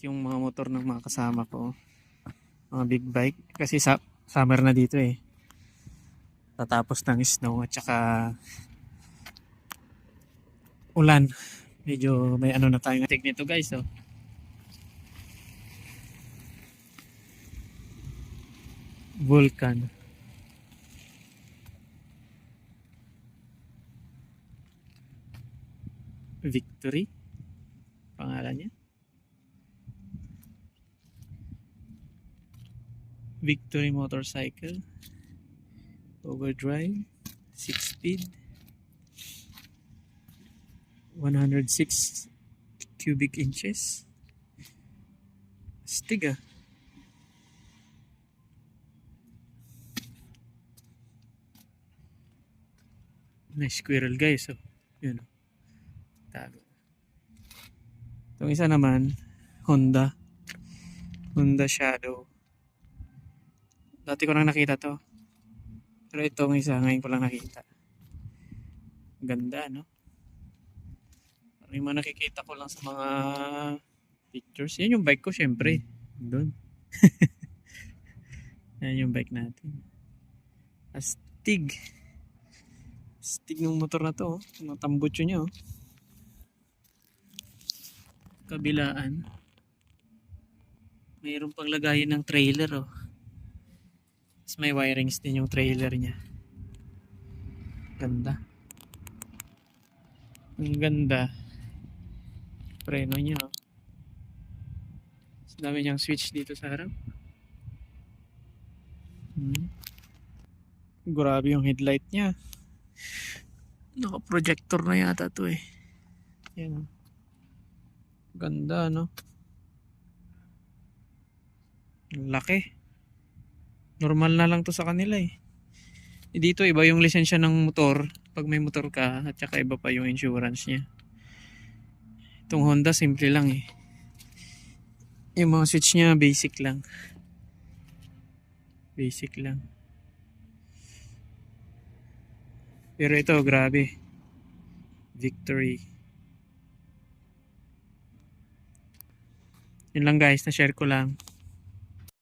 yung mga motor ng mga kasama ko. Mga big bike. Kasi sa summer na dito eh. Tatapos ng snow at saka ulan. Medyo may ano na tayong tig nito guys. Oh. Vulcan. Victory. Pangalan niya. Victory motorcycle. Overdrive. 6 speed. 106 cubic inches. Stig ah. May squirrel guys. Oh. Yun. oh. Tago. Itong isa naman, Honda. Honda Shadow. Dati ko lang nakita to. Pero itong isa, ngayon ko lang nakita. Ganda, no? Parang yung mga nakikita ko lang sa mga pictures. Yan yung bike ko, syempre. Doon. Yan yung bike natin. Astig. Astig ng motor na to. Oh. Matambutso niya, oh. Kabilaan. Mayroon pang lagayan ng trailer, oh. Tapos may wirings din yung trailer niya. Ganda. Ang ganda. Preno niya. Oh. Dami niyang switch dito sa harap. Hmm. Grabe yung headlight niya. Naka-projector na yata to eh. Yan. oh. Ganda, no? Laki. Normal na lang to sa kanila eh. Eh, Dito iba yung lisensya ng motor pag may motor ka at saka iba pa yung insurance niya. Itong Honda simple lang eh. Yung mga switch niya basic lang. Basic lang. Pero ito grabe. Victory. Yun lang guys, na-share ko lang.